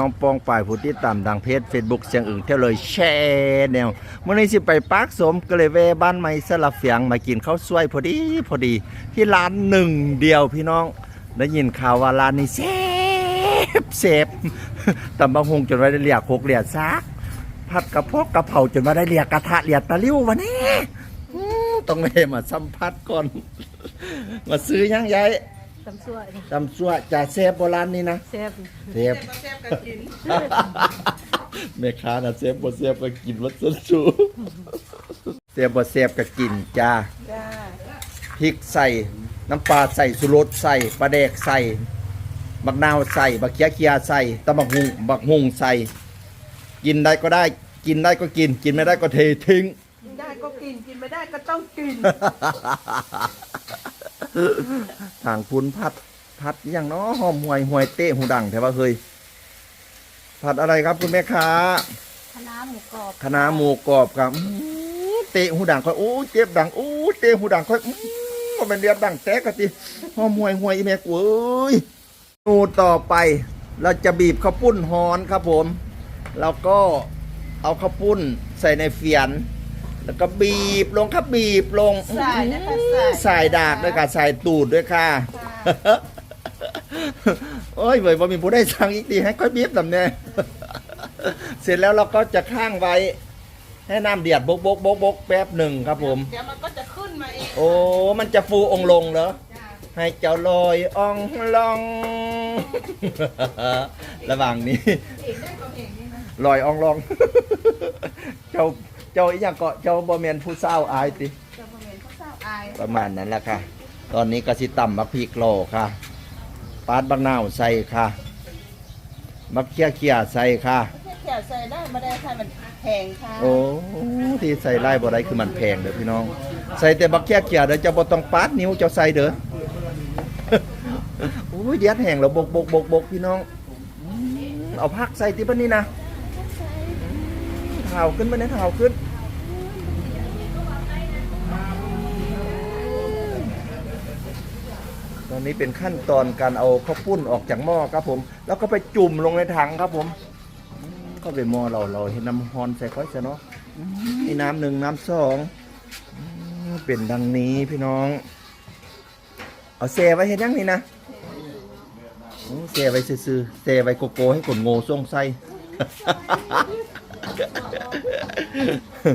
น้องปองป่ายผู้ที่ตามดังเพจ Facebook เสียงอึ่งเที่ยวเลยแชร์แนวเมื่อนี้สิไปปากสมก็เลยแวะบ้านใหม่สลับเฟียงมากินข้าวสวยพอดีพอดี ที่ร้านหนึ่งเดียวพี่น้องได้ยินข่าวว่าร้านนี้เซฟเซฟตำบักฮงจนว่าได้เรียกหกเรียกซักผัดกระเพาะกระเพราจนว่าได้เรียกกระทะเรียกตะลิ้ววันนี้ต้องเวมาสัมผัสก่อน มาซื้อยังยาย ตำซั่วนี่ตำซัวจ่าเซฟโบราณนี่นะแซ่บเซฟแม่ค้านะเซฟบ่เซฟก็กินวัดส้นสูเซฟบ่เซฟก็กินจ้าจ้าพริกใส่ น้ำปลาใส่สุรสใส่ปลาแดกใส่บักนาวใส่บักเขียเขียใส่ตะบักหุงบักหุงใส่ กินได้ก็ได้ กินได้ก็กิน กินไม่ได้ก็เททิ้ง กินได้ก็กินกินไม่ได้ก็ต้องกิน ทางคุณพัด พัดอหย่างเนาะหอมหวยหวยเต้หูดังแต่ว่าเคยผัดอะไรครับคุณแม่ค้าคณะหมูกรอบคณะหมูกรอบครับอื้อเตะหูดังค่อยโอ้เจ็บดังโอ้เตะหูดังค่อยอื้อว่ามันเรียบดังแตกกะติหอมหวยหวยอีแม่กูเอ้ยนูต่อไป เราจะบีบข้าวปุ้นฮอนครับผม แล้วก็เอาข้าวปุ้นใส่ในเฟียน แล้วก็บีบลงครับบีบลงใส่นะคะใส่ใส่ดากด้วยค่ะใส่ตูดด้วยค่ะ โอ้ยเว้ยว่ามีผู้ได้สั่งอีกทีให้ค่อยบีบลำเนี่ยเสร็จแล้วเราก็จะข้างไว้ ให้น้ำเดือดบกบกบกบกแป๊บหนึ่งครับผม เดี๋ยวมันก็จะขึ้นมาเองโอ้ มันจะฟูองค์ลงเหรอ จ้าให้เจ้าลอยอ่องลอง ระหว่างนี้ เองได้ก็เองนี่นะลอยอ่องลอง เจ้า เจ้าอีหยังเกาะเจ้าบ่แมนผู้เศร้าอายติจะมาเห็นเขาเศร้าอายประมาณนั้นแหละค่ะ ตอนนี้ก็สิต่ำมักพริกโลค่ะ ปาดบักนาวใส่ค่ะ มักเคี่ยเคี่ยๆใส่ค่ะไม่ใช่แค่ใส่ได้มาได้ค่ะมันแพงค่ะโอ้ที่ใส่ไล่บ่ได้คือมันแพงเด้อพี่น้อง ใส่แต่บักเคี่ยเคี่ยๆเด้อเจ้าบ่ต้องปาดนิ้วเจ้าใส่เด้อ โอ้ยเดียดแห้งแล้วบกบกบกบกพี่น้องอืมเอาผักใส่ที่ปะนี่นะ เท้าขึ้นมาเนี่ยเท้าขึ้นตอนนี้เป็นขั้นตอนการเอาข้าวปุ้นออกจากหม้อครับผม แล้วก็ไปจุ่มลงในถังครับผม ก็เป็นหม้อเราเราเห็นน้ำฮอนใส่ค่อยจะเนาะอืมนี่น้ำหนึ่งน้ำสองเป็นดังนี้พี่น้อง เอาเซไว้เห็นยังนี่นะเซไว้ซื่อๆเซไว้โกโก้ให้คนโง่ส่งไส้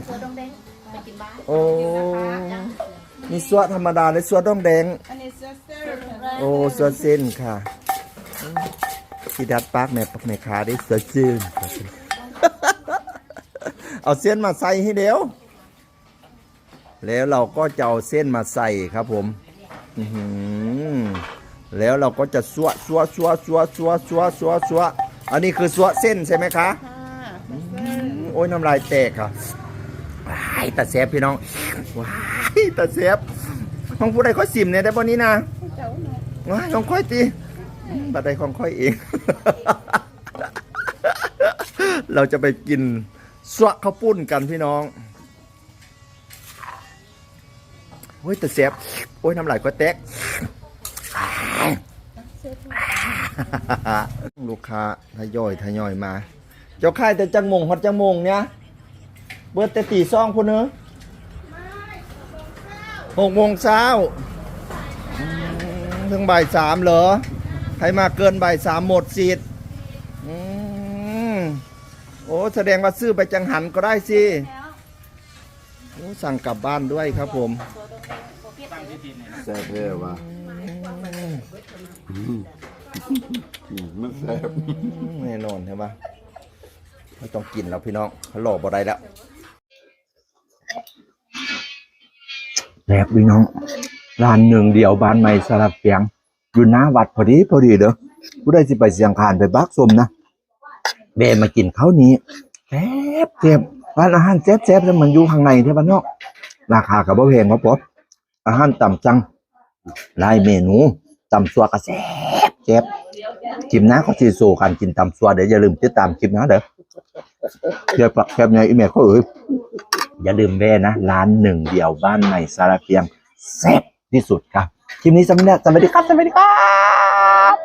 ตัวดงแดงไปกินบ้านโอ้มีสวดธรรมดาและสวดด้อมแดง อันนี้เสื้อเสื้อโอ้สวดเส้นค่ะสีดัดปากแม่ปักแม่ขาได้สวดเส้นเอาเส้นมาใส่ให้เดียว แล้วเราก็จะเอาเส้นมาใส่ครับผมอื้อหือแล้วเราก็จะสวดสวดสวดสวดสวดสวดสวดสวดอันนี้คือสวดเส้นใช่ไหมคะค่ะ โอ้ยน้ำลายแตกค่ะว้ายตาแซบพี่น้องว้ายตาแซบของผู้ใดค่อยสิมเนี่ยได้บนนี้นะเจ้าเนาะว้ายของค่อยตีบัดใดของค่อยเอง เราจะไปกินสวะข้าวปุ้นกันพี่น้องโอ้ยตาแซบโอ้ยน้ำลายก็แตกลูกค้าทยอยทยอยมา เจ้าค่ายแต่จังมงฮอดจังมงเนี่ยเบิดแต่ตีซองพุ่นเนอะหกโมงเช้าอืมถึงบ่ายสามเหรอ ใครมาเกินบ่ายสามหมดสิทธิ์อืมโอ้แสดงว่าซื้อไปจังหันก็ได้สิโอ้สั่งกลับบ้านด้วยครับผมแซ่บเลยว่ะมันแซ่บอืมแน่นอนใช่ปะ ไม่ต้องกินแล้วพี่น้องเขาหลอบ่ได้แล้วแซ่บพี่น้องร้านหนึ่งเดียวบ้านใหม่สลับเปียงอยู่หน้าวัดพอดีพอดีเด้อผู้ใดสิไปเสียงคานไปบักสมนะเบมากินข้าวนี้แซ่บเจ็บร้านอาหารแซ่บแซ่บแล้วมันอยู่ข้างในที่บ้านนอก ราคากับบ่แพงครับผมอาหารต่ำจังหลายเมนูตำซัวก็แซ่บแซ่บคลิปหน้าก็สิสู่กันกินตำซัวเดี๋ยวอย่าลืมติดตามคลิปหน้าเด้อ เดี๋ยวแคบในอีเมลเขาเอ้ยอย่าลืมแว่นะ ร้านหนึ่งเดียวบ้านในสารเพียงแซ่บที่สุดครับคลิปนี้สำเร็จสวัสดีครับสวัสดีครับ